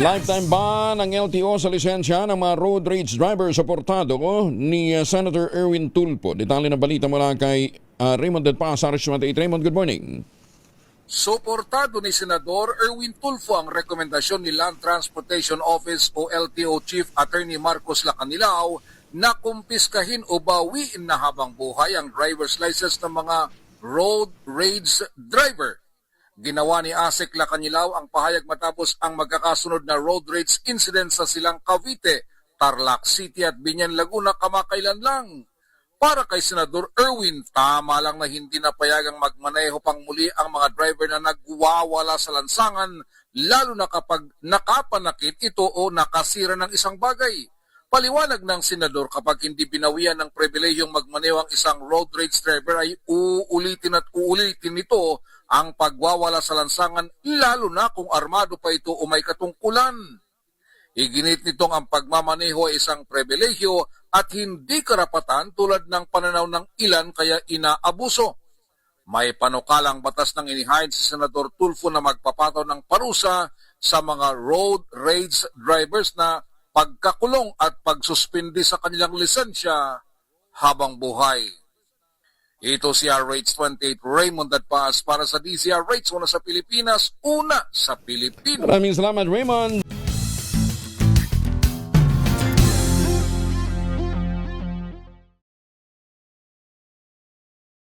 Lifetime ban ng LTO sa lisensya ng mga road rage driver sa portado ni uh, Senator Erwin Tulpo. Detalye na balita mula kay uh, Raymond Del Paz, Aris 28. Raymond, good morning. Suportado ni Senador Erwin Tulfo ang rekomendasyon ni Land Transportation Office o LTO Chief Attorney Marcos Lacanilao na kumpiskahin o bawiin na habang buhay ang driver's license ng mga road rage driver. Ginawa ni Asek Lacanilao ang pahayag matapos ang magkakasunod na road rage incident sa silang Cavite, Tarlac City at Binyan Laguna kamakailan lang. Para kay Senador Erwin, tama lang na hindi na payagang magmaneho pang muli ang mga driver na nagwawala sa lansangan, lalo na kapag nakapanakit ito o nakasira ng isang bagay. Paliwanag ng Senador kapag hindi binawian ng pribilehiyong magmaneho ang isang road rage driver ay uulitin at uulitin nito ang pagwawala sa lansangan lalo na kung armado pa ito o may katungkulan. Iginit nitong ang pagmamaneho ay isang pribilehyo at hindi karapatan tulad ng pananaw ng ilan kaya inaabuso. May panukalang batas ng inihain si Senador Tulfo na magpapataw ng parusa sa mga road rage drivers na pagkakulong at pagsuspindi sa kanilang lisensya habang buhay. Ito si RH28 Raymond Adpaz para sa DCR Rates, una sa Pilipinas, una sa Pilipinas. Maraming salamat, Raymond.